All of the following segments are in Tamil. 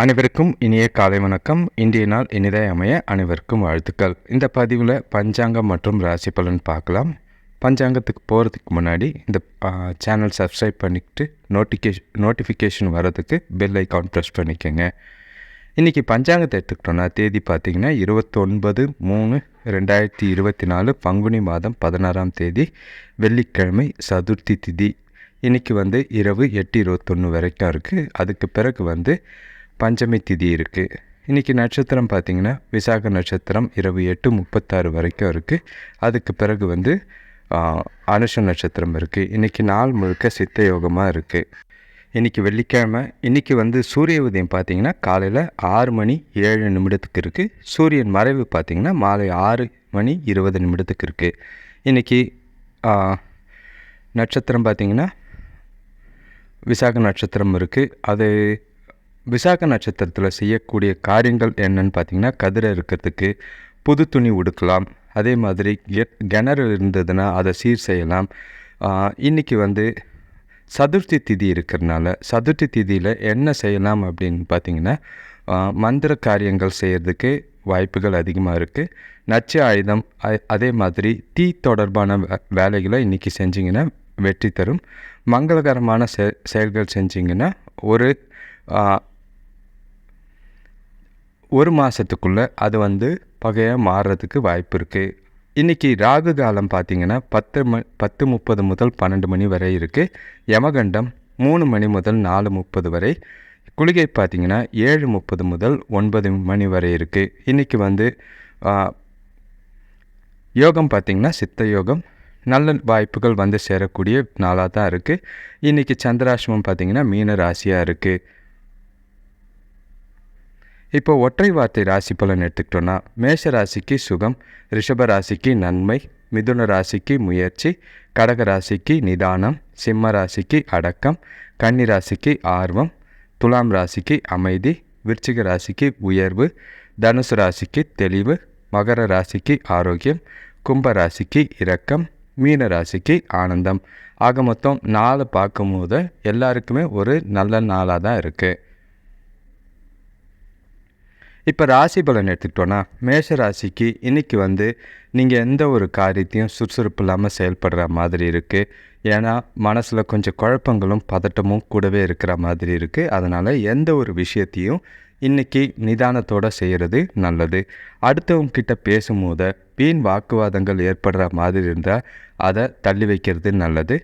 அனைவருக்கும் இனிய காலை வணக்கம். இன்றைய நாள் இனிதே அமைய அனைவருக்கும் வாழ்த்துக்கள். இந்த பதிவில் பஞ்சாங்கம் மற்றும் ராசி பலன் பார்க்கலாம். பஞ்சாங்கத்துக்கு போகிறதுக்கு முன்னாடி இந்த சேனல் சப்ஸ்கிரைப் பண்ணிக்கிட்டு நோட்டிஃபிகேஷன் நோட்டிஃபிகேஷன் வர்றதுக்கு பெல் ஐக்கான் ப்ரெஸ் பண்ணிக்கோங்க. இன்றைக்கி பஞ்சாங்கத்தை எடுத்துக்கிட்டோன்னா தேதி பார்த்திங்கன்னா இருபத்தொன்பது மூணு ரெண்டாயிரத்தி இருபத்தி நாலு பங்குனி மாதம் பதினாறாம் தேதி வெள்ளிக்கிழமை சதுர்த்தி திதி. இன்றைக்கி வந்து இரவு எட்டு இருபத்தொன்று வரைக்கும் இருக்குது அதுக்கு பிறகு வந்து பஞ்சமி திதி இருக்குது இன்றைக்கி நட்சத்திரம் பார்த்திங்கன்னா விசாக நட்சத்திரம் இரவு எட்டு முப்பத்தாறு வரைக்கும் இருக்குது அதுக்கு பிறகு வந்து அனுஷ நட்சத்திரம் இருக்குது இன்றைக்கி நாள் முழுக்க சித்த யோகமாக இருக்குது இன்றைக்கி வெள்ளிக்கிழமை இன்றைக்கி வந்து சூரிய உதயம் பார்த்திங்கன்னா காலையில் ஆறு மணி ஏழு நிமிடத்துக்கு இருக்குது சூரியன் மறைவு பார்த்திங்கன்னா மாலை ஆறு மணி இருபது நிமிடத்துக்கு இருக்குது இன்றைக்கி நட்சத்திரம் பார்த்திங்கன்னா விசாக நட்சத்திரம் இருக்குது அது விசாக நட்சத்திரத்தில் செய்யக்கூடிய காரியங்கள் என்னன்னு பார்த்திங்கன்னா கதிரை இருக்கிறதுக்கு புது துணி உடுக்கலாம். அதே மாதிரி கிணறு இருந்ததுன்னா அதை சீர் செய்யலாம். இன்றைக்கி வந்து சதுர்த்தி திதி இருக்கிறனால சதுர்த்தி திதியில் என்ன செய்யலாம் அப்படின்னு பார்த்திங்கன்னா மந்திர காரியங்கள் செய்கிறதுக்கு வாய்ப்புகள் அதிகமாக இருக்குது நச்சு ஆயுதம் அதே மாதிரி தீ தொடர்பான வேலைகளை இன்றைக்கி செஞ்சிங்கன்னா வெற்றி தரும். மங்களகரமான செ செயல்கள் செஞ்சிங்கன்னா ஒரு ஒரு மாதத்துக்குள்ளே அது வந்து பகையாக மாறுறதுக்கு வாய்ப்பு இருக்குது இன்றைக்கி ராகு காலம் பார்த்திங்கன்னா பத்து ம பத்து முப்பது முதல் பன்னெண்டு மணி வரை இருக்குது யமகண்டம் மூணு மணி முதல் நாலு முப்பது வரை. குளிகை பார்த்திங்கன்னா ஏழு முப்பது முதல் ஒன்பது மணி வரை இருக்குது இன்றைக்கி வந்து யோகம் பார்த்திங்கன்னா சித்த யோகம். நல்ல வாய்ப்புகள் வந்து சேரக்கூடிய நாளாக தான் இருக்குது இன்றைக்கி சந்திராசிரமம் பார்த்திங்கன்னா மீன ராசியாக இருக்குது இப்போ ஒற்றை வார்த்தை ராசி பலன் எடுத்துக்கிட்டோன்னா மேஷ ராசிக்கு சுகம் ரிஷப ராசிக்கு நன்மை மிதுன ராசிக்கு முயற்சி கடக ராசிக்கு நிதானம் சிம்ம ராசிக்கு அடக்கம் கன்னி ராசிக்கு ஆர்வம் துலாம் ராசிக்கு அமைதி விருச்சிக ராசிக்கு உயர்வு தனுசு ராசிக்கு தெளிவு மகர ராசிக்கு ஆரோக்கியம் கும்ப ராசிக்கு இரக்கம் மீன ராசிக்கு ஆனந்தம். ஆக மொத்தம் நாலு பார்க்கும்போது எல்லாருக்குமே ஒரு நல்ல நாளாக தான் இருக்குது இப்போ ராசி பலன் எடுத்துக்கிட்டோன்னா மேஷ ராசிக்கு இன்றைக்கி வந்து நீங்கள் எந்த ஒரு காரியத்தையும் சுறுசுறுப்பு இல்லாமல் செயல்படுற மாதிரி இருக்குது ஏன்னா மனசில் கொஞ்சம் குழப்பங்களும் பதட்டமும் கூடவே இருக்கிற மாதிரி இருக்குது அதனால் எந்த ஒரு விஷயத்தையும் இன்றைக்கி நிதானத்தோடு செய்கிறது நல்லது. அடுத்தவங்கிட்ட பேசும்போது வீண் வாக்குவாதங்கள் ஏற்படுற மாதிரி இருந்தால் அதை தள்ளி வைக்கிறது நல்லது.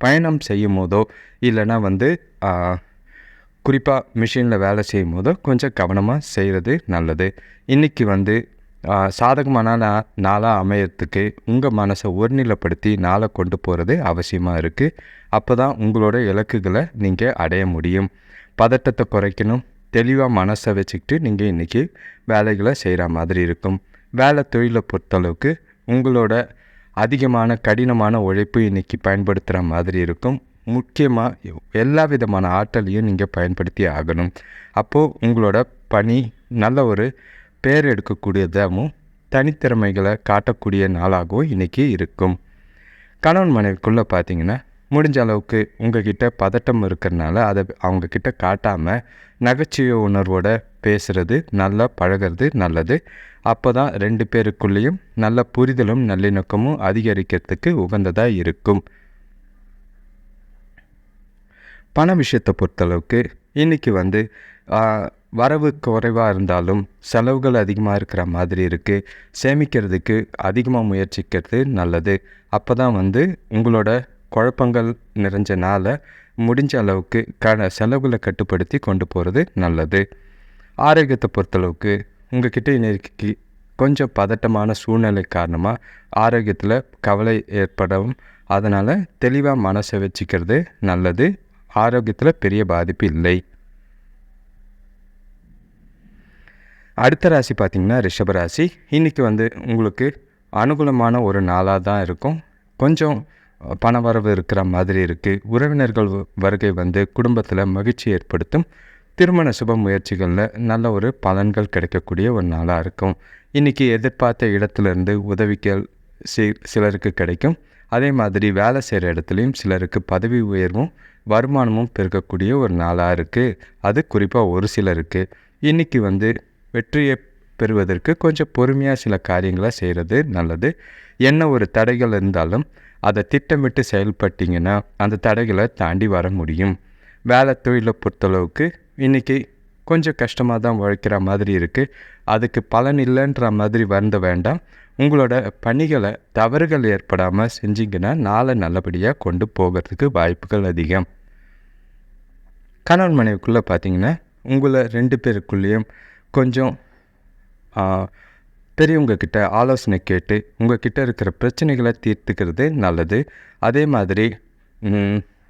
பயணம் செய்யும் போதோ இல்லைன்னா வந்து குறிப்பாக மிஷினில் வேலை செய்யும் போது கொஞ்சம் கவனமாக செய்கிறது நல்லது. இன்றைக்கி வந்து சாதகமான நாளாக அமையறதுக்கு உங்கள் மனசை ஒருநிலைப்படுத்தி நாளை கொண்டு போகிறது அவசியமாக இருக்குது அப்போ தான் உங்களோட இலக்குகளை நீங்கள் அடைய முடியும். பதட்டத்தை குறைக்கணும். தெளிவாக மனசை வச்சுக்கிட்டு நீங்கள் இன்றைக்கி வேலைகளை செய்கிற மாதிரி இருக்கும். வேலை தொழிலை பொறுத்தளவுக்கு உங்களோட அதிகமான கடினமான உழைப்பு இன்றைக்கி பயன்படுத்துகிற மாதிரி இருக்கும். முக்கியமாக எல்லா விதமான ஆற்றலையும் நீங்கள் பயன்படுத்தி ஆகணும். அப்போது உங்களோட பணி நல்ல ஒரு பேர் எடுக்கக்கூடியதாகவும் தனித்திறமைகளை காட்டக்கூடிய நாளாகவும் இன்றைக்கி இருக்கும். கணவன் மனைவிக்குள்ளே பார்த்தீங்கன்னா முடிஞ்ச அளவுக்கு உங்ககிட்ட பதட்டம் இருக்கிறனால அதை அவங்கக்கிட்ட காட்டாமல் நகைச்சுவை உணர்வோட பேசுகிறது நல்லா பழகிறது நல்லது. அப்போ தான் ரெண்டு பேருக்குள்ளேயும் நல்ல புரிதலும் நல்லிணக்கமும் அதிகரிக்கிறதுக்கு உகந்ததாக இருக்கும். பண விஷயத்தை பொறுத்தளவுக்கு இன்றைக்கி வந்து வரவு குறைவாக இருந்தாலும் செலவுகள் அதிகமாக இருக்கிற மாதிரி இருக்குது சேமிக்கிறதுக்கு அதிகமாக முயற்சிக்கிறது நல்லது. அப்போ தான் வந்து உங்களோட குழப்பங்கள் நிறைஞ்ச நாளை முடிஞ்ச அளவுக்கு க செலவுகளை கட்டுப்படுத்தி கொண்டு போகிறது நல்லது. ஆரோக்கியத்தை பொறுத்தளவுக்கு உங்ககிட்ட இன்னைக்கு கொஞ்சம் பதட்டமான சூழ்நிலை காரணமாக ஆரோக்கியத்தில் கவலை ஏற்படவும் அதனால் தெளிவாக மனசை வச்சுக்கிறது நல்லது. ஆரோக்கியத்தில் பெரிய பாதிப்பு இல்லை. அடுத்த ராசி பார்த்திங்கன்னா ரிஷபராசி இன்றைக்கி வந்து உங்களுக்கு அனுகூலமான ஒரு நாளாக தான் இருக்கும். கொஞ்சம் பண வரவு இருக்கிற மாதிரி இருக்குது உறவினர்கள் வருகை வந்து குடும்பத்தில் மகிழ்ச்சி ஏற்படுத்தும். திருமண சுப முயற்சிகளில் நல்ல ஒரு பலன்கள் கிடைக்கக்கூடிய ஒரு நாளாக இருக்கும். இன்றைக்கி எதிர்பார்த்த இடத்துலேருந்து உதவிகள் சி சிலருக்கு கிடைக்கும். அதே மாதிரி வேலை செய்கிற இடத்துலையும் சிலருக்கு பதவி உயர்வும் வருமானமும் பெருக்கக்கூடிய ஒரு நாளாக இருக்குது அது குறிப்பாக ஒரு சிலருக்கு. இன்றைக்கி வந்து வெற்றியை பெறுவதற்கு கொஞ்சம் பொறுமையாக சில காரியங்களை செய்கிறது நல்லது. என்ன ஒரு தடைகள் இருந்தாலும் அதை திட்டமிட்டு செயல்பட்டிங்கன்னா அந்த தடைகளை தாண்டி வர முடியும். வேலை தொழிலை பொறுத்தளவுக்கு இன்றைக்கி கொஞ்சம் கஷ்டமாக தான் உழைக்கிற மாதிரி இருக்குது அதுக்கு பலன் இல்லைன்ற மாதிரி வருந்த வேண்டாம். உங்களோட பணிகளை தவறுகள் ஏற்படாமல் செஞ்சிங்கன்னா நாளை நல்லபடியாக கொண்டு போகிறதுக்கு வாய்ப்புகள் அதிகம். கணவன் மனைவிக்குள்ளே பார்த்தீங்கன்னா உங்களை ரெண்டு பேருக்குள்ளேயும் கொஞ்சம் பெரியவங்கக்கிட்ட ஆலோசனை கேட்டு உங்கள்கிட்ட இருக்கிற பிரச்சனைகளை தீர்த்துக்கிறது நல்லது. அதே மாதிரி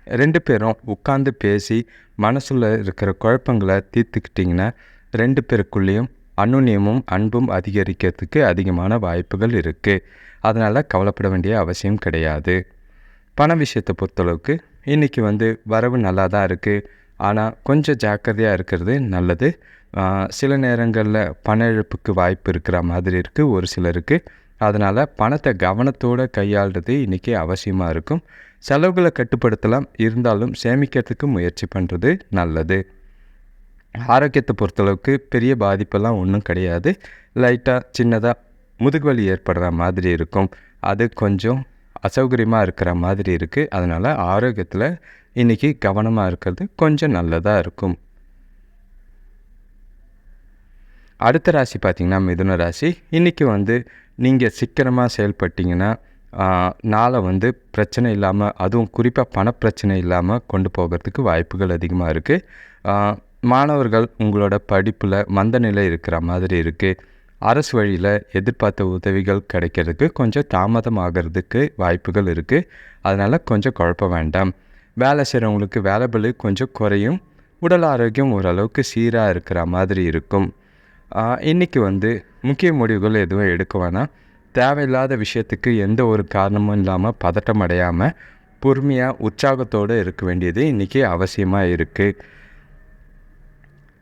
ரெண்டு பேரும் உட்காந்து பேசி மனசில் இருக்கிற குழப்பங்களை தீர்த்துக்கிட்டிங்கன்னா ரெண்டு பேருக்குள்ளேயும் அனுநியமும் அன்பும் அதிகரிக்கிறதுக்கு அதிகமான வாய்ப்புகள் இருக்குது அதனால் கவலைப்பட வேண்டிய அவசியம் கிடையாது. பண விஷயத்தை பொறுத்தளவுக்கு இன்றைக்கி வந்து வரவு நல்லா தான் இருக்குது ஆனால் கொஞ்சம் ஜாக்கிரதையாக இருக்கிறது நல்லது. சில நேரங்களில் பண இழப்புக்கு வாய்ப்பு இருக்கிற மாதிரி இருக்குது ஒரு சிலருக்கு. அதனால் பணத்தை கவனத்தோடு கையாளுறது இன்றைக்கி அவசியமாக இருக்கும். செலவுகளை கட்டுப்படுத்தலாம் இருந்தாலும் சேமிக்கிறதுக்கு முயற்சி பண்ணுறது நல்லது. ஆரோக்கியத்தை பொறுத்தளவுக்கு பெரிய பாதிப்பெல்லாம் ஒன்றும் கிடையாது. லைட்டாக சின்னதாக முதுகுவலி ஏற்படுற மாதிரி இருக்கும். அது கொஞ்சம் அசௌகரியமாக இருக்கிற மாதிரி இருக்குது அதனால் ஆரோக்கியத்தில் இன்றைக்கி கவனமாக இருக்கிறது கொஞ்சம் நல்லதாக இருக்கும். அடுத்த ராசி பார்த்திங்கன்னா மிதுன ராசி. இன்றைக்கி வந்து நீங்கள் சீக்கிரமாக செயல்பட்டிங்கன்னா நாளை வந்து பிரச்சனை இல்லாமல் அதுவும் குறிப்பாக பணப்பிரச்சனை இல்லாமல் கொண்டு போகிறதுக்கு வாய்ப்புகள் அதிகமாக இருக்குது மாணவர்கள் உங்களோட படிப்பில் மந்த நிலை இருக்கிற மாதிரி இருக்குது அரசு வழியில் எதிர்பார்த்த உதவிகள் கிடைக்கிறதுக்கு கொஞ்சம் தாமதமாகிறதுக்கு வாய்ப்புகள் இருக்குது அதனால் கொஞ்சம் குழப்ப வேண்டாம். வேலை செய்கிறவங்களுக்கு வேலை பளு கொஞ்சம் குறையும். உடல் ஆரோக்கியம் ஓரளவுக்கு சீராக இருக்கிற மாதிரி இருக்கும். இன்றைக்கி வந்து முக்கிய முடிவுகள் எதுவும் எடுக்க வேணாம். தேவையில்லாத விஷயத்துக்கு எந்த ஒரு காரணமும் இல்லாமல் பதட்டம் அடையாமல் பொறுமையாக உற்சாகத்தோடு இருக்க வேண்டியது இன்றைக்கி அவசியமாக இருக்குது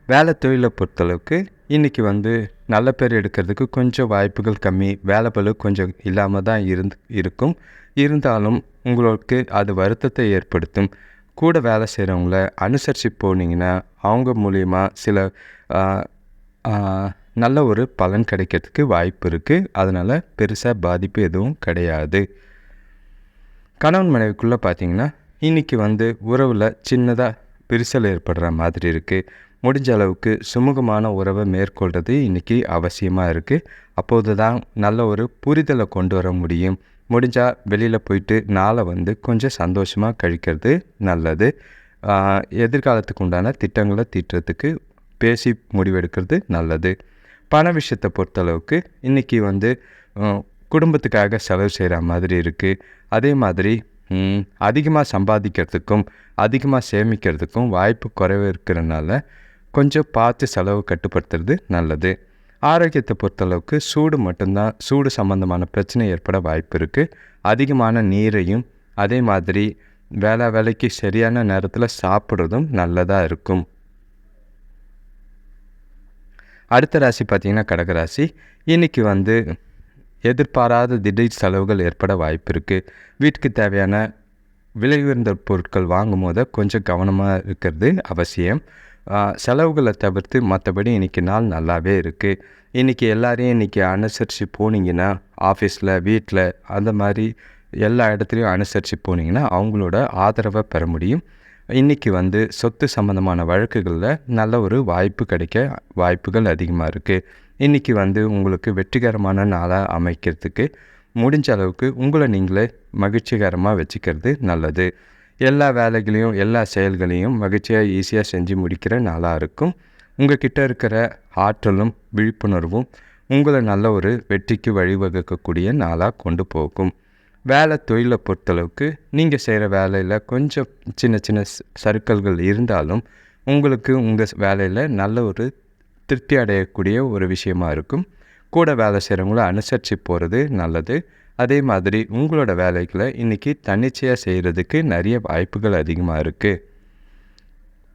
வேலை தொழிலை பொறுத்தளவுக்கு இன்றைக்கி வந்து நல்ல பேர் எடுக்கிறதுக்கு கொஞ்சம் வாய்ப்புகள் கம்மி. வேலை பளு கொஞ்சம் இல்லாமல் தான் இருந்து இருக்கும். இருந்தாலும் உங்களுக்கு அது வருத்தத்தை ஏற்படுத்தும். கூட வேலை செய்கிறவங்கள அனுசரித்து போனீங்கன்னா அவங்க மூலிமா சில நல்ல ஒரு பலன் கிடைக்கிறதுக்கு வாய்ப்பு இருக்குது அதனால் பெருசாக பாதிப்பு எதுவும் கிடையாது. கணவன் மனைவிக்குள்ளே பார்த்தீங்கன்னா இன்றைக்கி வந்து உறவில் சின்னதாக விரிசல் ஏற்படுற மாதிரி இருக்குது முடிஞ்ச அளவுக்கு சுமூகமான உறவை மேற்கொள்வது இன்றைக்கி அவசியமாக இருக்குது அப்போது தான் நல்ல ஒரு புரிதலை கொண்டு வர முடியும். முடிஞ்சால் வெளியில் போயிட்டு நாளை வந்து கொஞ்சம் சந்தோஷமாக கழிக்கிறது நல்லது. எதிர்காலத்துக்கு உண்டான திட்டங்களை தீட்டுறதுக்கு பேசி முடிவெடுக்கிறது நல்லது. பண விஷயத்தை பொறுத்தளவுக்கு இன்றைக்கி வந்து குடும்பத்துக்காக செலவு செய்கிற மாதிரி இருக்குது அதே மாதிரி அதிகமாக சம்பாதிக்கிறதுக்கும் அதிகமாக சேமிக்கிறதுக்கும் வாய்ப்பு குறைவு இருக்கிறனால கொஞ்சம் பார்த்து செலவு கட்டுப்படுத்துறது நல்லது. ஆரோக்கியத்தை பொறுத்தளவுக்கு சூடு மட்டும்தான் சூடு சம்பந்தமான பிரச்சனை ஏற்பட வாய்ப்பு இருக்குது அதிகமான நீரையும் அதே மாதிரி வேலை வேலைக்கு சரியான நேரத்தில் சாப்பிட்றதும் நல்லதாக இருக்கும். அடுத்த ராசி பார்த்திங்கன்னா கடகராசி இன்றைக்கி வந்து எதிர்பாராத திடீர் செலவுகள் ஏற்பட வாய்ப்பு இருக்குது வீட்டுக்கு தேவையான விலை உயர்ந்த பொருட்கள் வாங்கும் போது கொஞ்சம் கவனமாக இருக்கிறது அவசியம். செலவுகளை தவிர்த்து மற்றபடி இன்றைக்கி நாள் நல்லாவே இருக்குது இன்றைக்கி எல்லாரையும் இன்றைக்கி அனுசரித்து போனீங்கன்னா ஆஃபீஸில் வீட்டில் அந்த மாதிரி எல்லா இடத்துலையும் அனுசரித்து போனீங்கன்னா அவங்களோட ஆதரவை பெற முடியும். இன்றைக்கி வந்து சொத்து சம்மந்தமான வழக்குகளில் நல்ல ஒரு வாய்ப்பு கிடைக்க வாய்ப்புகள் அதிகமாக இருக்குது இன்றைக்கி வந்து உங்களுக்கு வெற்றிகரமான நாளாக அமைக்கிறதுக்கு முடிஞ்ச அளவுக்கு உங்களை நீங்களே மகிழ்ச்சிகரமாக வச்சுக்கிறது நல்லது. எல்லா வேலைகளையும் எல்லா செயல்களையும் மகிழ்ச்சியாக ஈஸியாக செஞ்சு முடிக்கிற நாளாக இருக்கும். உங்கள் கிட்டே இருக்கிற ஆற்றலும் விழிப்புணர்வும் உங்களை நல்ல ஒரு வெற்றிக்கு வழிவகுக்கக்கூடிய நாளாக கொண்டு போகும். வேலை தொழிலை பொறுத்தளவுக்கு நீங்கள் செய்கிற வேலையில் கொஞ்சம் சின்ன சின்ன சறுக்கல்கள் இருந்தாலும் உங்களுக்கு உங்கள் வேலையில் நல்ல ஒரு திருப்தி அடையக்கூடிய ஒரு விஷயமா இருக்கும். கூட வேலை செய்கிறவங்கள அனுசரித்து போகிறது நல்லது. அதே மாதிரி உங்களோட வேலைகளை இன்றைக்கி தன்னிச்சையாக செய்கிறதுக்கு நிறைய வாய்ப்புகள் அதிகமாக இருக்குது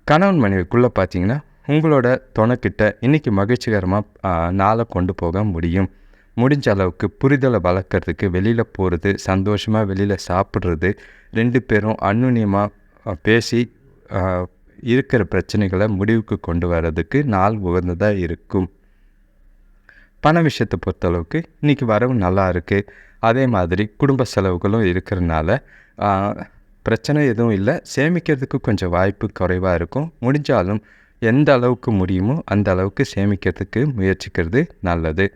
கணவன் மனைவிக்குள்ளே பார்த்தீங்கன்னா உங்களோட துணைக்கிட்ட இன்றைக்கி மகிழ்ச்சிகரமாக நாளை கொண்டு போக முடியும். முடிஞ்ச அளவுக்கு புரிதலை வளர்க்குறதுக்கு வெளியில் போகிறது சந்தோஷமாக வெளியில் சாப்பிட்றது ரெண்டு பேரும் அந்யுன்யமாக பேசி இருக்கிற பிரச்சனைகளை முடிவுக்கு கொண்டு வர்றதுக்கு நாள் உகந்ததாக இருக்கும். பண விஷயத்தை பொறுத்தளவுக்கு இன்றைக்கி வரவு நல்லா இருக்குது அதே மாதிரி குடும்ப செலவுகளும் இருக்கிறனால பிரச்சனை எதுவும் இல்லை. சேமிக்கிறதுக்கு கொஞ்சம் வாய்ப்பு குறைவாக இருக்கும். முடிஞ்சாலும் எந்த அளவுக்கு முடியுமோ அந்த அளவுக்கு சேமிக்கிறதுக்கு முயற்சிக்கிறது நல்லது.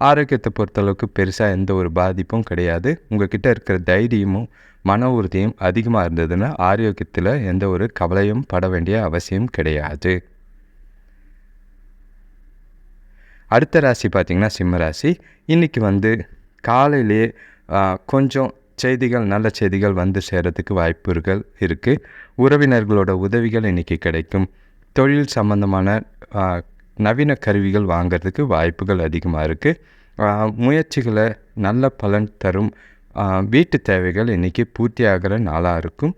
ஆரோக்கியத்தை பொறுத்தளவுக்கு பெருசாக எந்த ஒரு பாதிப்பும் கிடையாது. உங்கள்கிட்ட இருக்கிற தைரியமும் மன உறுதியும் அதிகமாக இருந்ததுன்னா ஆரோக்கியத்தில் எந்த ஒரு கவலையும் பட வேண்டிய அவசியம் கிடையாது. அடுத்த ராசி பார்த்திங்கன்னா சிம்ம ராசி. இன்றைக்கி வந்து காலையிலேயே கொஞ்சம் செய்திகள் நல்ல செய்திகள் வந்து சேரத்துக்கு வாய்ப்புகள் இருக்குது உறவினர்களோட உதவிகள் இன்றைக்கி கிடைக்கும். தொழில் சம்பந்தமான நவீன கருவிகள் வாங்கிறதுக்கு வாய்ப்புகள் அதிகமாக இருக்குது முயற்சிகளை நல்ல பலன் தரும் வீட்டு தேவைகள் இன்றைக்கி பூர்த்தி ஆகிற நாளாக இருக்கும்.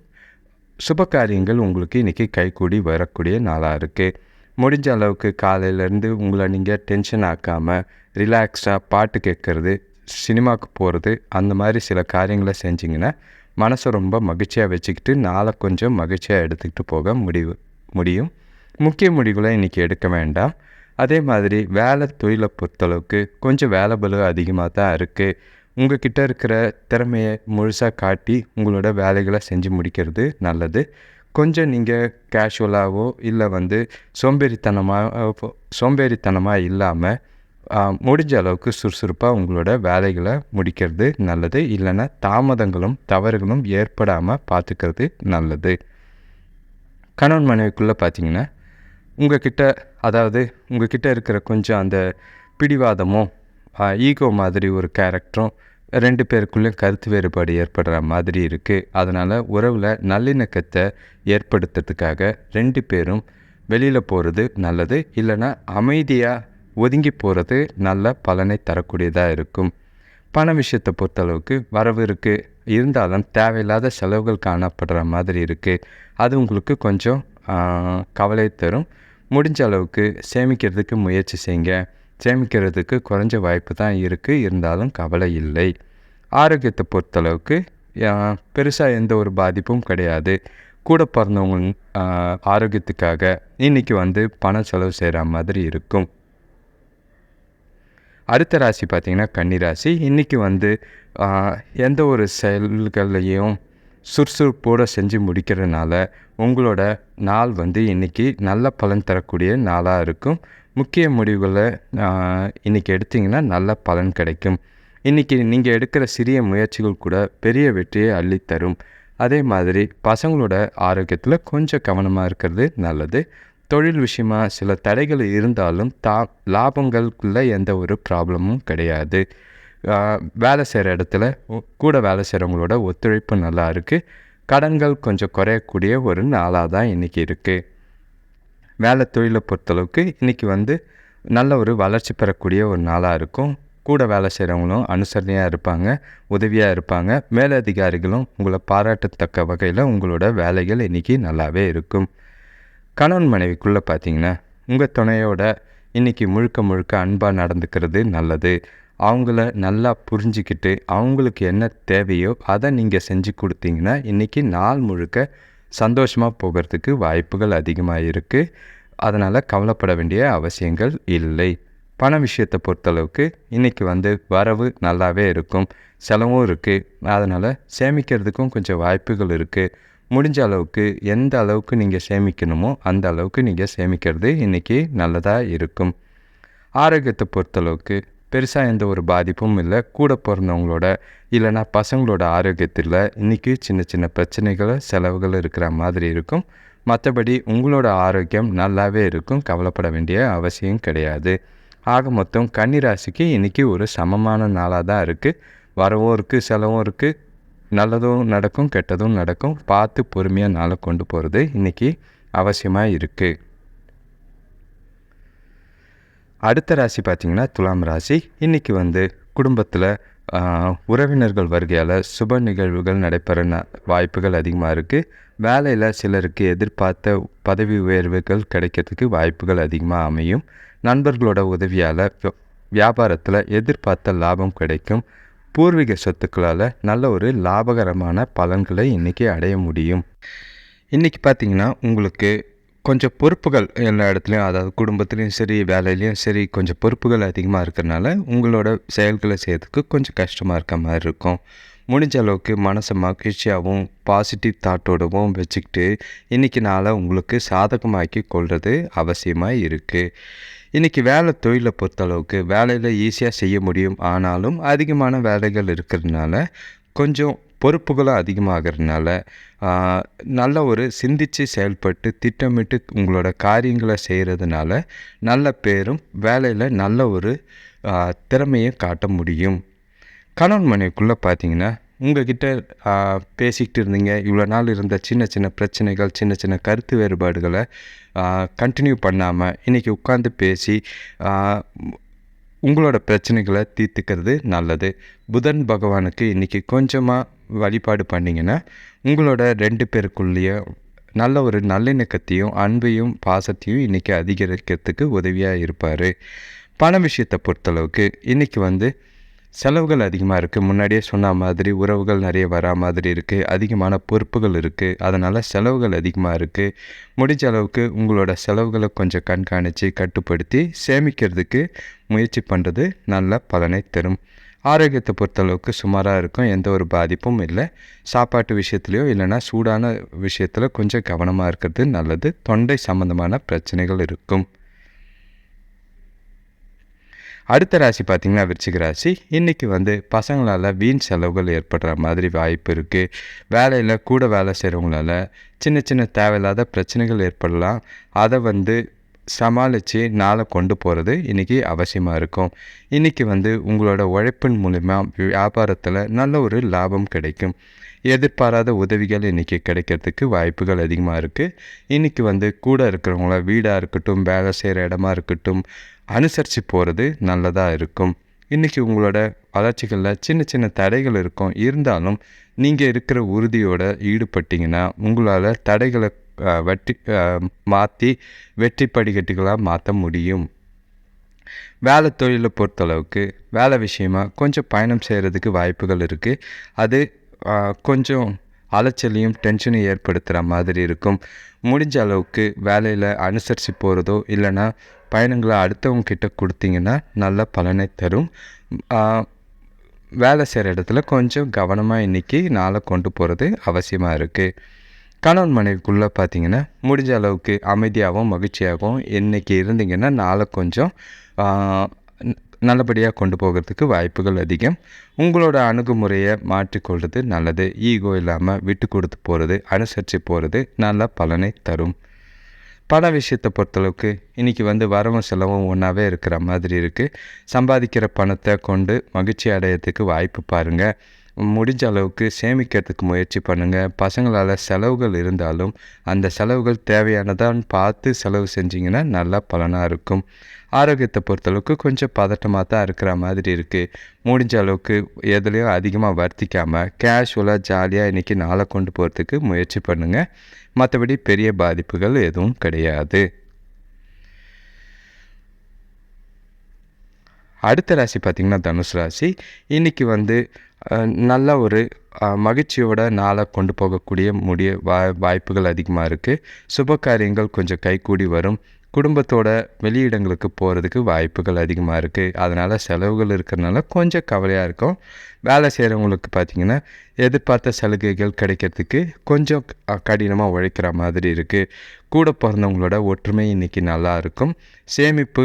சுப காரியங்கள் உங்களுக்கு இன்றைக்கி கைகூடி வரக்கூடிய நாளாக இருக்குது முடிஞ்ச அளவுக்கு காலையிலேருந்து உங்களை நீங்கள் டென்ஷன் ஆக்காமல் ரிலாக்ஸாக பாட்டு கேட்குறது சினிமாவுக்கு போகிறது அந்த மாதிரி சில காரியங்களை செஞ்சிங்கன்னா மனசை ரொம்ப மகிழ்ச்சியாக வச்சுக்கிட்டு நாளை கொஞ்சம் மகிழ்ச்சியாக எடுத்துக்கிட்டு போக முடிவு முடியும். முக்கிய முடிவுகளை இன்றைக்கி எடுக்க வேண்டாம். அதே மாதிரி வேலை தொழிலை பொறுத்தளவுக்கு கொஞ்சம் வேலை பலு அதிகமாக தான் இருக்குது உங்ககிட்ட இருக்கிற திறமையை முழுசாக காட்டி உங்களோட வேலைகளை செஞ்சு முடிக்கிறது நல்லது. கொஞ்சம் நீங்கள் கேஷுவலாகவோ இல்லை வந்து சோம்பேறித்தனமாக சோம்பேறித்தனமாக இல்லாமல் முடிஞ்ச அளவுக்கு சுறுசுறுப்பாக உங்களோட வேலைகளை முடிக்கிறது நல்லது. இல்லைன்னா தாமதங்களும் தவறுகளும் ஏற்படாமல் பார்த்துக்கிறது நல்லது. கணவன் மனைவிக்குள்ளே பார்த்தீங்கன்னா உங்ககிட்ட அதாவது உங்ககிட்ட இருக்கிற கொஞ்சம் அந்த பிடிவாதமும் ஈகோ மாதிரி ஒரு கேரக்டரும் ரெண்டு பேருக்குள்ளேயும் கருத்து வேறுபாடு ஏற்படுற மாதிரி இருக்குது அதனால் உறவில் நல்லிணக்கத்தை ஏற்படுத்துறதுக்காக ரெண்டு பேரும் வெளியில் போகிறது நல்லது இல்லைன்னா அமைதியாக ஒதுங்கி போகிறது நல்ல பலனை தரக்கூடியதாக இருக்கும். பண விஷயத்தை பொறுத்தளவுக்கு வரவு இருக்குது இருந்தாலும் தேவையில்லாத செலவுகள் காணப்படுற மாதிரி இருக்குது அது உங்களுக்கு கொஞ்சம் கவலை தரும். முடிஞ்ச அளவுக்கு சேமிக்கிறதுக்கு முயற்சி செய்யுங்க. சேமிக்கிறதுக்கு குறைஞ்ச வாய்ப்பு தான் இருக்குது இருந்தாலும் கவலை இல்லை. ஆரோக்கியத்தை பொறுத்தளவுக்கு பெருசாக எந்த ஒரு பாதிப்பும் கிடையாது. கூட பிறந்தவங்க ஆரோக்கியத்துக்காக இன்றைக்கி வந்து பணம் செலவு செய்கிற மாதிரி இருக்கும். அடுத்த ராசி பார்த்திங்கன்னா கன்னிராசி இன்றைக்கி வந்து எந்த ஒரு செயல்களையும் சுறுசுறுப்போடு செஞ்சு முடிக்கிறதுனால உங்களோட நாள் வந்து இன்றைக்கி நல்ல பலன் தரக்கூடிய நாளாக இருக்கும். முக்கிய முடிவுகளை இன்றைக்கி எடுத்தீங்கன்னா நல்ல பலன் கிடைக்கும். இன்றைக்கி நீங்கள் எடுக்கிற சிறிய முயற்சிகள் கூட பெரிய வெற்றியை அள்ளித்தரும். அதே மாதிரி பசங்களோட ஆரோக்கியத்தில் கொஞ்சம் கவனமாக இருக்கிறது நல்லது. தொழில் விஷயமா சில தடைகள் இருந்தாலும் தா லாபங்களுக்குள்ளே எந்த ஒரு ப்ராப்ளமும் கிடையாது. வேலை செய்கிற இடத்துல கூட வேலை செய்கிறவங்களோட ஒத்துழைப்பு நல்லா இருக்குது கடன்கள் கொஞ்சம் குறையக்கூடிய ஒரு நாளாக தான் இன்றைக்கி இருக்குது வேலை தொழிலை பொறுத்தளவுக்கு இன்றைக்கி வந்து நல்ல ஒரு வளர்ச்சி பெறக்கூடிய ஒரு நாளாக இருக்கும். கூட வேலை செய்கிறவங்களும் அனுசரணையாக இருப்பாங்க உதவியாக இருப்பாங்க. மேலதிகாரிகளும் உங்களை பாராட்டத்தக்க வகையில் உங்களோட வேலைகள் இன்றைக்கி நல்லாவே இருக்கும். கணவன் மனைவிக்குள்ளே பார்த்தீங்கன்னா உங்கள் துணையோட இன்றைக்கி முழுக்க முழுக்க அன்பாக நடந்துக்கிறது நல்லது. அவங்கள நல்லா புரிஞ்சிக்கிட்டு அவங்களுக்கு என்ன தேவையோ அதை நீங்கள் செஞ்சு கொடுத்தீங்கன்னா இன்றைக்கி நாள் முழுக்க சந்தோஷமாக போகிறதுக்கு வாய்ப்புகள் அதிகமாக இருக்குது அதனால் கவலைப்பட வேண்டிய அவசியங்கள் இல்லை. பண விஷயத்தை பொறுத்தளவுக்கு இன்றைக்கி வந்து வரவு நல்லாவே இருக்கும். செலவும் இருக்குது அதனால் சேமிக்கிறதுக்கும் கொஞ்சம் வாய்ப்புகள் இருக்குது முடிஞ்ச அளவுக்கு எந்த அளவுக்கு நீங்கள் சேமிக்கணுமோ அந்த அளவுக்கு நீங்கள் சேமிக்கிறது இன்றைக்கி நல்லதாக இருக்கும். ஆரோக்கியத்தை பொறுத்தளவுக்கு பெருசாக எந்த ஒரு பாதிப்பும் இல்லை. கூட பிறந்தவங்களோட இல்லைன்னா பசங்களோட ஆரோக்கியத்தில் இன்றைக்கி சின்ன சின்ன பிரச்சனைகள் செலவுகள் இருக்கிற மாதிரி இருக்கும். மற்றபடி உங்களோட ஆரோக்கியம் நல்லாவே இருக்கும். கவலைப்பட வேண்டிய அவசியம் கிடையாது. ஆக மொத்தம் கன்னிராசிக்கு இன்றைக்கி ஒரு சமமான நாளாக தான் இருக்குது வரவும் இருக்குது செலவும் இருக்குது நல்லதும் நடக்கும் கெட்டதும் நடக்கும். பார்த்து பொறுமையாக நாளை கொண்டு போகிறது இன்றைக்கி அவசியமாக இருக்குது அடுத்த ராசி பார்த்திங்கன்னா துலாம் ராசி. இன்றைக்கி வந்து குடும்பத்தில் உறவினர்கள் வருகையால் சுப நிகழ்வுகள் நடைபெற ந- வாய்ப்புகள் அதிகமாக இருக்குது வேலையில் சிலருக்கு எதிர்பார்த்த பதவி உயர்வுகள் கிடைக்கிறதுக்கு வாய்ப்புகள் அதிகமாக அமையும். நண்பர்களோட உதவியால் வியாபாரத்தில் எதிர்பார்த்த லாபம் கிடைக்கும். பூர்வீக சொத்துக்களால் நல்ல ஒரு லாபகரமான பலன்களை இன்றைக்கி அடைய முடியும். இன்றைக்கி பார்த்தீங்கன்னா உங்களுக்கு கொஞ்சம் பொறுப்புகள் எல்லா இடத்துலையும் அதாவது குடும்பத்துலேயும் சரி வேலையிலையும் சரி கொஞ்சம் பொறுப்புகள் அதிகமாக இருக்கிறனால உங்களோட செயல்களை செய்யறதுக்கு கொஞ்சம் கஷ்டமாக இருக்க மாதிரி இருக்கும். முடிஞ்ச அளவுக்கு மனசை மகிழ்ச்சியாகவும் பாசிட்டிவ் தாட்டோடவும் வச்சுக்கிட்டு இன்றைக்கி நாளை உங்களுக்கு சாதகமாக்கி கொள்வது அவசியமாக இருக்குது இன்றைக்கி வேலை தொழிலை பொறுத்தளவுக்கு வேலையில் ஈஸியாக செய்ய முடியும். ஆனாலும் அதிகமான வேலைகள் இருக்கிறதுனால கொஞ்சம் பொறுப்புகளும் அதிகமாகிறதுனால நல்ல ஒரு சிந்தித்து செயல்பட்டு திட்டமிட்டு உங்களோட காரியங்களை செய்கிறதுனால நல்ல பேரும் வேலையில் நல்ல ஒரு திறமையை காட்ட முடியும். கணவன் மனைவிக்குள்ளே பார்த்தீங்கன்னா உங்ககிட்ட பேசிக்கிட்டு இருந்தீங்க. இவ்வளோ நாள் இருந்த சின்ன சின்ன பிரச்சனைகள் சின்ன சின்ன கருத்து வேறுபாடுகளை கண்டினியூ பண்ணாமல் இன்றைக்கி உட்காந்து பேசி உங்களோட பிரச்சனைகளை தீர்த்துக்கிறது நல்லது. புதன் பகவானுக்கு இன்றைக்கி கொஞ்சமாக வழிபாடு பண்ணிங்கன்னா உங்களோட ரெண்டு பேருக்குள்ளேயே நல்ல ஒரு நல்லிணக்கத்தையும் அன்பையும் பாசத்தையும் இன்றைக்கி அதிகரிக்கிறதுக்கு உதவியாக இருப்பார். பண விஷயத்தை பொறுத்தளவுக்கு இன்றைக்கி வந்து செலவுகள் அதிகமாக இருக்குது முன்னாடியே சொன்ன மாதிரி உறவுகள் நிறைய வரா மாதிரி இருக்குது அதிகமான பொறுப்புகள் இருக்குது அதனால் செலவுகள் அதிகமாக இருக்குது முடிஞ்ச அளவுக்கு உங்களோட செலவுகளை கொஞ்சம் கண்காணித்து கட்டுப்படுத்தி சேமிக்கிறதுக்கு முயற்சி பண்ணுறது நல்ல பலனை தரும். ஆரோக்கியத்தை பொறுத்தளவுக்கு சுமாராக இருக்கும். எந்த ஒரு பாதிப்பும் இல்லை. சாப்பாட்டு விஷயத்துலையோ இல்லைனா சூடான விஷயத்தில் கொஞ்சம் கவனமாக இருக்கிறது நல்லது. தொண்டை சம்மந்தமான பிரச்சனைகள் இருக்கும். அடுத்த ராசி பார்த்திங்கன்னா விருச்சிக ராசி. இன்றைக்கி வந்து பசங்களால் வீண் செலவுகள் ஏற்படுற மாதிரி வாய்ப்பு இருக்குது வேலையில் கூட வேலை செய்கிறவங்களால சின்ன சின்ன தேவையில்லாத பிரச்சனைகள் ஏற்படலாம். அதை வந்து சமாளித்து நாளை கொண்டு போகிறது இன்றைக்கி அவசியமாக இருக்கும். இன்றைக்கி வந்து உங்களோட உழைப்பின் மூலிமா வியாபாரத்தில் நல்ல ஒரு லாபம் கிடைக்கும். எதிர்பாராத உதவிகள் இன்றைக்கி கிடைக்கிறதுக்கு வாய்ப்புகள் அதிகமாக இருக்குது இன்றைக்கி வந்து கூட இருக்கிறவங்கள வீடாக இருக்கட்டும் வேலை செய்கிற இடமா இருக்கட்டும் அனுசரித்து போகிறது நல்லதாக இருக்கும். இன்றைக்கி உங்களோட வளர்ச்சிகளில் சின்ன சின்ன தடைகள் இருக்கும். இருந்தாலும் நீங்கள் இருக்கிற உறுதியோடு ஈடுபட்டிங்கன்னா உங்களால் தடைகளை வெற்றி மாற்றி வெற்றி படிக்கட்டுகளாக மாற்ற முடியும். வேலை தொழிலை பொறுத்தளவுக்கு வேலை விஷயமாக கொஞ்சம் பயணம் செய்கிறதுக்கு வாய்ப்புகள் இருக்குது அது கொஞ்சம் அலைச்சலையும் டென்ஷனையும் ஏற்படுத்துகிற மாதிரி இருக்கும். முடிஞ்ச அளவுக்கு வேலையில் அனுசரித்து போகிறதோ இல்லைன்னா பயணங்களை அடுத்தவங்க கிட்ட கொடுத்தீங்கன்னா நல்ல பலனை தரும். வேலை செய்கிற இடத்துல கொஞ்சம் கவனமாக இன்றைக்கி நாளை கொண்டு போகிறது அவசியமாக இருக்குது கணவன் மனைவிக்குள்ளே பார்த்தீங்கன்னா முடிஞ்ச அளவுக்கு அமைதியாகவும் மகிழ்ச்சியாகவும் இன்றைக்கி இருந்தீங்கன்னா நாளை கொஞ்சம் நல்லபடியாக கொண்டு போகிறதுக்கு வாய்ப்புகள் அதிகம். உங்களோட அணுகுமுறையை மாற்றிக்கொள்வது நல்லது. ஈகோ இல்லாமல் விட்டு கொடுத்து போகிறது அனுசரித்து போகிறது நல்ல பலனை தரும். பண விஷயத்தை பொறுத்தளவுக்கு இன்றைக்கி வந்து வரவும் செலவும் ஒன்றாவே இருக்கிற மாதிரி இருக்குது சம்பாதிக்கிற பணத்தை கொண்டு மகிழ்ச்சி அடையிறதுக்கு வாய்ப்பு பாருங்கள் முடிஞ்ச அளவுக்கு சேமிக்கிறதுக்கு முயற்சி பண்ணுங்கள் பசங்களால் செலவுகள் இருந்தாலும் அந்த செலவுகள் தேவையானதான்னு பார்த்து செலவு செஞ்சிங்கன்னா நல்லா பலனாக இருக்கும். ஆரோக்கியத்தை பொறுத்தளவுக்கு கொஞ்சம் பதட்டமாக தான் இருக்கிற மாதிரி இருக்குது முடிஞ்ச அளவுக்கு எதுலேயும் அதிகமாக வர்த்திக்காமல் கேஷுவலாக ஜாலியாக இன்றைக்கி நாளை கொண்டு போகிறதுக்கு முயற்சி பண்ணுங்கள் மற்றபடி பெரிய பாதிப்புகள் எதுவும் கிடையாது. அடுத்த ராசி பார்த்திங்கன்னா தனுஷ் ராசி. இன்றைக்கி வந்து நல்ல ஒரு மகிழ்ச்சியோட நாளை கொண்டு போகக்கூடிய முடிய வா வாய்ப்புகள் அதிகமாக இருக்குது சுப காரியங்கள் கொஞ்சம் கைகூடி வரும். குடும்பத்தோட வெளியிடங்களுக்கு போகிறதுக்கு வாய்ப்புகள் அதிகமாக இருக்குது அதனால் செலவுகள் இருக்கிறனால கொஞ்சம் கவலையாக இருக்கும். வேலை செய்கிறவங்களுக்கு பார்த்திங்கன்னா எதிர்பார்த்த சலுகைகள் கிடைக்கிறதுக்கு கொஞ்சம் கடினமாக உழைக்கிற மாதிரி இருக்குது கூட பிறந்தவங்களோட ஒற்றுமை இன்றைக்கி நல்லா இருக்கும். சேமிப்பு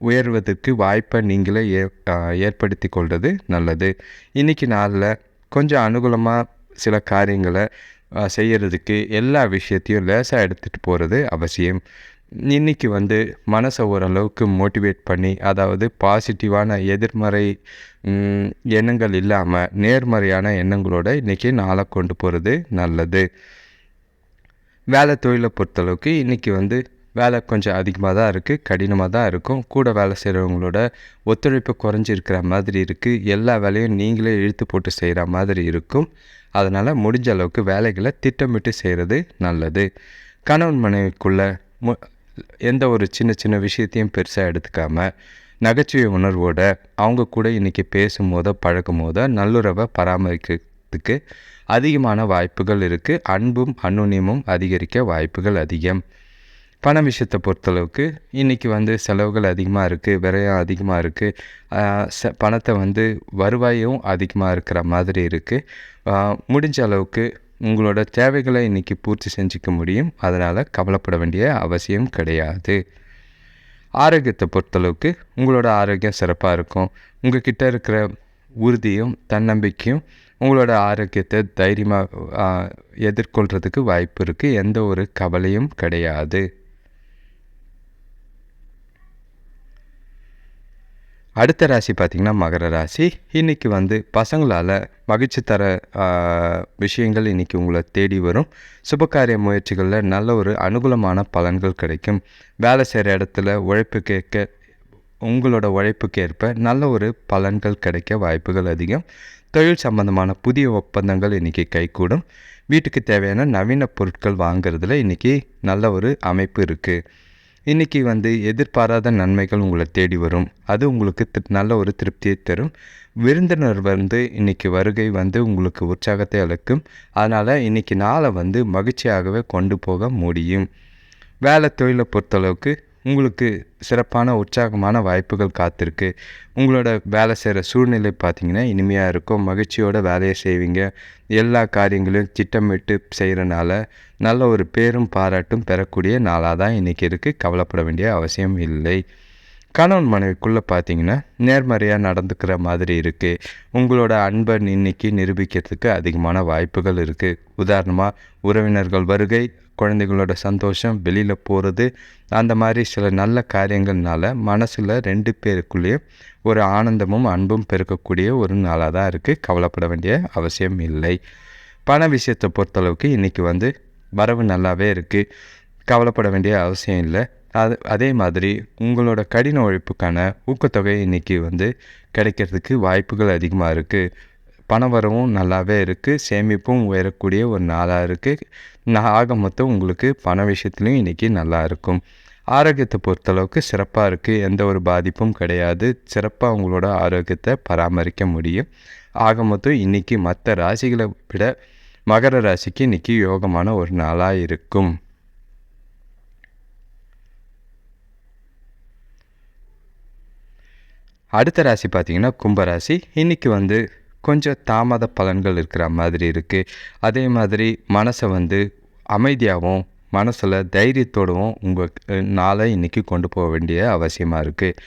உயர்வதற்கு வாய்ப்பை நீங்களே ஏ ஏற்படுத்தி கொள்வது நல்லது. இன்றைக்கி நாளில் கொஞ்சம் அனுகூலமாக சில காரியங்களை செய்கிறதுக்கு எல்லா விஷயத்தையும் லேசாக எடுத்துகிட்டு போகிறது அவசியம். இன்றைக்கி வந்து மனசை ஓரளவுக்கு மோட்டிவேட் பண்ணி அதாவது பாசிட்டிவான எதிர்மறை எண்ணங்கள் இல்லாமல் நேர்மறையான எண்ணங்களோடு இன்றைக்கி நாளை கொண்டு போகிறது நல்லது. வேலை தொழிலை பொறுத்தளவுக்கு இன்றைக்கி வந்து வேலை கொஞ்சம் அதிகமாக தான் இருக்குது கடினமாக தான் இருக்கும். கூட வேலை செய்கிறவங்களோட ஒத்துழைப்பு குறைஞ்சிருக்கிற மாதிரி இருக்குது எல்லா வேலையும் நீங்களே இழுத்து போட்டு செய்கிற மாதிரி இருக்கும். அதனால் முடிஞ்ச அளவுக்கு வேலைகளை திட்டமிட்டு செய்கிறது நல்லது. கணவன் மனைவிக்குள்ள மு எந்த ஒரு சின்ன சின்ன விஷயத்தையும் பெருசாக எடுத்துக்காமல் நகைச்சுவை உணர்வோட அவங்க கூட இன்றைக்கி பேசும்போதோ பழகும் போதோ நல்லுறவை பராமரிக்கிறதுக்கு அதிகமான வாய்ப்புகள் இருக்குது அன்பும் அன்னுன்யமும் அதிகரிக்க வாய்ப்புகள் அதிகம். பண விஷயத்தை பொறுத்தளவுக்கு இன்றைக்கி வந்து செலவுகள் அதிகமாக இருக்குது விரயம் அதிகமாக இருக்குது ச பணத்தை வந்து வருவாயும் அதிகமாக இருக்கிற மாதிரி இருக்குது முடிஞ்ச அளவுக்கு உங்களோட தேவைகளை இன்றைக்கி பூர்த்தி செஞ்சுக்க முடியும். அதனால் கவலைப்பட வேண்டிய அவசியம் கிடையாது. ஆரோக்கியத்தை பொறுத்தளவுக்கு உங்களோட ஆரோக்கியம் சிறப்பாக இருக்கும். உங்கள் இருக்கிற உறுதியும் தன்னம்பிக்கையும் உங்களோட ஆரோக்கியத்தை தைரியமாக எதிர்கொள்கிறதுக்கு வாய்ப்பு இருக்குது எந்த ஒரு கவலையும் கிடையாது. அடுத்த ராசி பார்த்திங்கன்னா மகர ராசி. இன்றைக்கி வந்து பசங்களால் மகிழ்ச்சி தர விஷயங்கள் இன்றைக்கி உங்களை தேடி வரும். சுபகாரிய முயற்சிகளில் நல்ல ஒரு அனுகூலமான பலன்கள் கிடைக்கும். வேலை செய்கிற இடத்துல உழைப்பு கேட்க உங்களோட உழைப்புக்கு ஏற்ப நல்ல ஒரு பலன்கள் கிடைக்க வாய்ப்புகள் அதிகம். தொழில் சம்பந்தமான புதிய ஒப்பந்தங்கள் இன்றைக்கி கைகூடும். வீட்டுக்கு தேவையான நவீன பொருட்கள் வாங்கிறதுல இன்றைக்கி நல்ல ஒரு அமைப்பு இருக்குது இன்றைக்கி வந்து எதிர்பாராத நன்மைகள் உங்களை தேடி வரும். அது உங்களுக்கு நல்ல ஒரு திருப்தியை தரும். விருந்தினர் வந்து இன்றைக்கி வருகை வந்து உங்களுக்கு உற்சாகத்தை அளிக்கும். அதனால் இன்றைக்கி நாளை வந்து மகிழ்ச்சியாகவே கொண்டு போக முடியும். வேலை தொழிலை பொறுத்தளவுக்கு உங்களுக்கு சிறப்பான உற்சாகமான வாய்ப்புகள் காத்திருக்கு. உங்களோட வேலை செய்கிற சூழ்நிலை பார்த்திங்கன்னா இனிமையாக இருக்கும். மகிழ்ச்சியோட வேலையை செய்வீங்க. எல்லா காரியங்களையும் திட்டமிட்டு செய்கிறனால நல்ல ஒரு பேரும் பாராட்டும் பெறக்கூடிய நாளாக தான் இன்றைக்கி இருக்குது கவலைப்பட வேண்டிய அவசியம் இல்லை. கணவன் மனைவிக்குள்ளே பார்த்தீங்கன்னா நேர்மறையாக நடந்துக்கிற மாதிரி இருக்குது உங்களோட அன்பை இன்னைக்கு நிரூபிக்கிறதுக்கு அதிகமான வாய்ப்புகள் இருக்குது உதாரணமாக உறவினர்கள் வருகை குழந்தைகளோட சந்தோஷம் வெளியில் போகிறது அந்த மாதிரி சில நல்ல காரியங்கள்னால மனசில் ரெண்டு பேருக்குள்ளேயும் ஒரு ஆனந்தமும் அன்பும் பெருக்கக்கூடிய ஒரு நாளாக தான் இருக்குது கவலைப்பட வேண்டிய அவசியம் இல்லை. பண விஷயத்தை பொறுத்தளவுக்கு இன்றைக்கி வந்து வரவு நல்லாவே இருக்குது கவலைப்பட வேண்டிய அவசியம் இல்லை. அது அதே மாதிரி உங்களோட கடின உழைப்புக்கான ஊக்கத்தொகை இன்றைக்கி வந்து கிடைக்கிறதுக்கு வாய்ப்புகள் அதிகமாக இருக்குது பண வரவும் நல்லாவே இருக்குது சேமிப்பும் உயரக்கூடிய ஒரு நாளாக இருக்குது நான் ஆக மொத்தம் உங்களுக்கு பண விஷயத்துலையும் இன்றைக்கி நல்லா இருக்கும். ஆரோக்கியத்தை பொறுத்தளவுக்கு சிறப்பாக இருக்குது எந்த ஒரு பாதிப்பும் கிடையாது. சிறப்பாக உங்களோட ஆரோக்கியத்தை பராமரிக்க முடியும். ஆக மொத்தம் இன்றைக்கி மற்ற ராசிகளை விட மகர ராசிக்கு இன்றைக்கி யோகமான ஒரு நாளாக இருக்கும். அடுத்த ராசி பார்த்திங்கன்னா கும்பராசி. இன்றைக்கி வந்து கொஞ்சம் தாமத பலன்கள் இருக்கிற மாதிரி இருக்குது அதே மாதிரி மனசை வந்து அமைதியாகவும் மனசில் தைரியத்தோடவும் உங்கள் நாளை இன்றைக்கி கொண்டு போக வேண்டிய அவசியமாக இருக்குது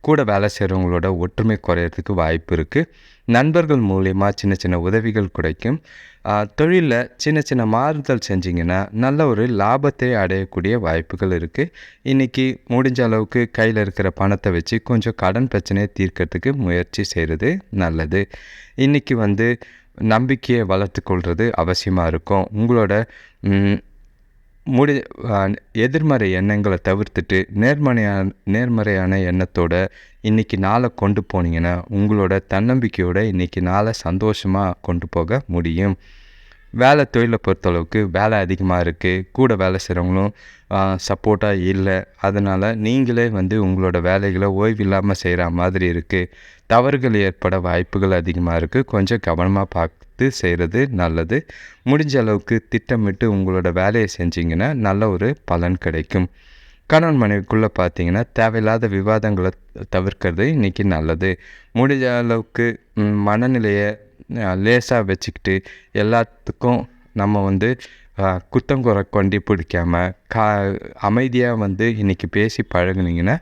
கூட வேலை செய்கிறவங்களோட ஒற்றுமை குறையிறதுக்கு வாய்ப்பு இருக்குது நண்பர்கள் மூலயமா சின்ன சின்ன உதவிகள் கிடைக்கும். தொழிலில் சின்ன சின்ன மாறுதல் செஞ்சிங்கன்னா நல்ல ஒரு லாபத்தை அடையக்கூடிய வாய்ப்புகள் இருக்குது இன்றைக்கி முடிஞ்ச அளவுக்கு கையில் இருக்கிற பணத்தை வச்சு கொஞ்சம் கடன் பிரச்சனையை தீர்க்கறதுக்கு முயற்சி செய்கிறது நல்லது. இன்றைக்கி வந்து நம்பிக்கையை வளர்த்துக்கொள்வது அவசியமாக இருக்கும். உங்களோட முடி எதிர்மறை எண்ணங்களை தவிர்த்துட்டு நேர்மறையான நேர்மறையான எண்ணத்தோட இன்றைக்கி நாளை கொண்டு போனீங்கன்னா உங்களோட தன்னம்பிக்கையோட இன்றைக்கி நாளை சந்தோஷமாக கொண்டு போக முடியும். வேலை தொழிலை பொறுத்தளவுக்கு வேலை அதிகமாக இருக்குது கூட வேலை செய்கிறவங்களும் சப்போர்ட்டாக இல்லை. அதனால் நீங்களே வந்து உங்களோட வேலைகளை ஓய்வு இல்லாமல் செய்கிற மாதிரி இருக்குது தவறுகள் ஏற்பட வாய்ப்புகள் அதிகமாக இருக்குது கொஞ்சம் கவனமாக பார்த்து செய்கிறது நல்லது. முடிஞ்ச அளவுக்கு திட்டமிட்டு உங்களோட வேலையை செஞ்சிங்கன்னா நல்ல ஒரு பலன் கிடைக்கும். கணவன் மனைவிக்குள்ளே பார்த்தீங்கன்னா தேவையில்லாத விவாதங்களை தவிர்க்கிறது இன்றைக்கி நல்லது. முடிஞ்ச அளவுக்கு மனநிலையை லேசாக வச்சுக்கிட்டு எல்லாத்துக்கும் நம்ம வந்து குத்தங்குறை கொண்டு பிடிக்காமல் கா அமைதியாக வந்து இன்றைக்கி பேசி பழகுனீங்கன்னா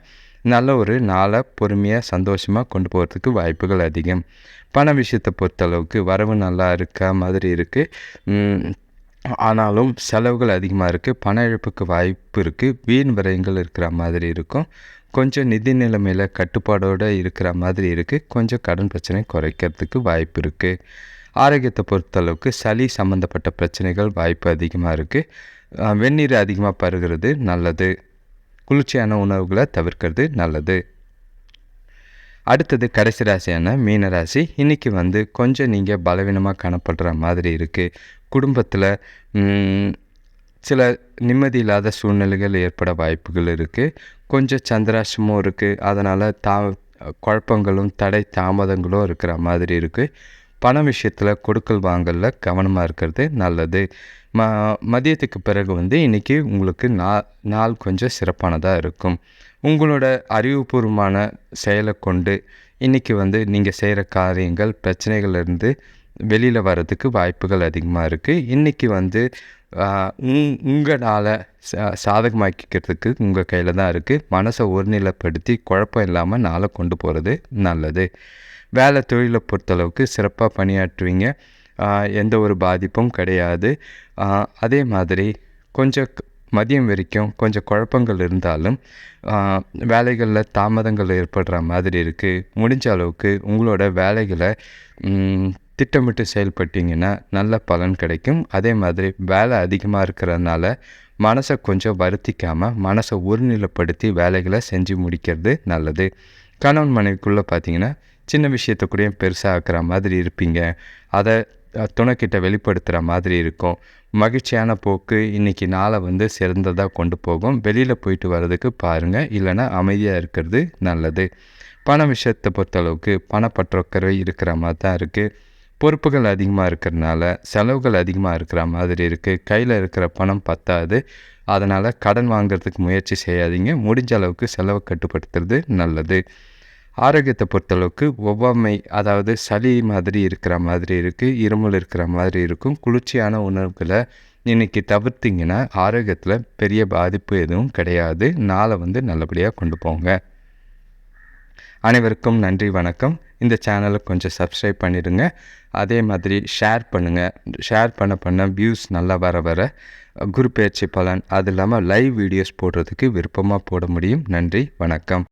நல்ல ஒரு நாளை பொறுமையாக சந்தோஷமாக கொண்டு போகிறதுக்கு வாய்ப்புகள் அதிகம். பண விஷயத்தை பொறுத்தளவுக்கு வரவு நல்லா இருக்க மாதிரி இருக்குது ஆனாலும் செலவுகள் அதிகமாக இருக்குது பண இழப்புக்கு வாய்ப்பு இருக்குது வீண் விரயங்கள் இருக்கிற மாதிரி இருக்கும். கொஞ்சம் நிதி நிலைமையில் கட்டுப்பாடோடு இருக்கிற மாதிரி இருக்குது கொஞ்சம் கடன் பிரச்சனை குறைக்கிறதுக்கு வாய்ப்பு இருக்குது ஆரோக்கியத்தை பொறுத்தளவுக்கு சளி சம்மந்தப்பட்ட பிரச்சனைகள் வாய்ப்பு அதிகமாக இருக்குது வெந்நீர் அதிகமாக பருகிறது நல்லது. குளிர்ச்சியான உணவுகளை தவிர்க்கிறது நல்லது. அடுத்தது கடைசி ராசியான மீனராசி. இன்றைக்கி வந்து கொஞ்சம் நீங்கள் பலவீனமாக காணப்படுற மாதிரி இருக்குது குடும்பத்தில் சில நிம்மதி இல்லாத சூழ்நிலைகள் ஏற்பட வாய்ப்புகள் இருக்குது கொஞ்சம் சந்திராஷ்டமும் இருக்குது அதனால் தா குழப்பங்களும் தடை தாமதங்களும் இருக்கிற மாதிரி இருக்குது பண விஷயத்தில் கொடுக்கல் வாங்கலில் கவனமாக இருக்கிறது நல்லது. ம மதியத்துக்கு பிறகு வந்து இன்றைக்கி உங்களுக்கு நா நாள் கொஞ்சம் சிறப்பானதாக இருக்கும். உங்களோட அறிவுபூர்வமான செயலை கொண்டு இன்றைக்கி வந்து நீங்கள் செய்கிற காரியங்கள் பிரச்சனைகள்லேருந்து வெளியில் வர்றதுக்கு வாய்ப்புகள் அதிகமாக இருக்குது இன்றைக்கி வந்து உங்களால் சா சாதகமாக்கிக்கிறதுக்கு உங்கள் கையில் தான் இருக்குது மனசை ஒருநிலைப்படுத்தி குழப்பம் இல்லாமல் நாளை கொண்டு போகிறது நல்லது. வேலை தொழிலை பொறுத்தளவுக்கு சிறப்பாக பணியாற்றுவீங்க. எந்த ஒரு பாதிப்பும் கிடையாது. அதே மாதிரி கொஞ்சம் மதியம் வரைக்கும் கொஞ்சம் குழப்பங்கள் இருந்தாலும் வேலைகளில் தாமதங்கள் ஏற்படுற மாதிரி இருக்குது முடிஞ்ச அளவுக்கு உங்களோட வேலைகளை திட்டமிட்டு செயல்பட்டிங்கன்னா நல்ல பலன் கிடைக்கும். அதே மாதிரி வேலை அதிகமாக இருக்கிறதுனால மனசை கொஞ்சம் வருத்திக்காமல் மனசை ஒருநிலைப்படுத்தி வேலைகளை செஞ்சு முடிக்கிறது நல்லது. கணவன் மனைவிக்குள்ளே பார்த்தீங்கன்னா சின்ன விஷயத்தை கூட பெருசாக ஆக்குற மாதிரி இருப்பீங்க. அதை துணைக்கிட்ட வெளிப்படுத்துகிற மாதிரி இருக்கும். மகிழ்ச்சியான போக்கு இன்றைக்கி நாளை வந்து சிறந்ததாக கொண்டு போகும். வெளியில் போயிட்டு வர்றதுக்கு பாருங்கள் இல்லைன்னா அமைதியாக இருக்கிறது நல்லது. பண விஷயத்தை பொறுத்தளவுக்கு பணப்பற்றக்கரை இருக்கிற மாதிரி தான் இருக்குது பொறுப்புகள் அதிகமாக இருக்கிறனால செலவுகள் அதிகமாக இருக்கிற மாதிரி இருக்குது கையில் இருக்கிற பணம் பத்தாது. அதனால் கடன் வாங்கிறதுக்கு முயற்சி செய்யாதீங்க. முடிஞ்ச அளவுக்கு செலவை கட்டுப்படுத்துறது நல்லது. ஆரோக்கியத்தை பொறுத்தளவுக்கு ஒவ்வாமை அதாவது சளி மாதிரி இருக்கிற மாதிரி இருக்குது இருமல் இருக்கிற மாதிரி இருக்கும். குளிர்ச்சியான உணவுகளை இன்றைக்கி தவிர்த்திங்கன்னா ஆரோக்கியத்தில் பெரிய பாதிப்பு எதுவும் கிடையாது. நாளை வந்து நல்லபடியாக கொண்டு போங்க. அனைவருக்கும் நன்றி வணக்கம். இந்த சேனலை கொஞ்சம் சப்ஸ்கிரைப் பண்ணிடுங்க. அதே மாதிரி ஷேர் பண்ணுங்கள் ஷேர் பண்ண பண்ண வியூஸ் நல்லா வர வர குரு பயிற்சி பலன் அது இல்லாமல் லைவ் வீடியோஸ் போடுறதுக்கு விருப்பமாக போட முடியும். நன்றி வணக்கம்.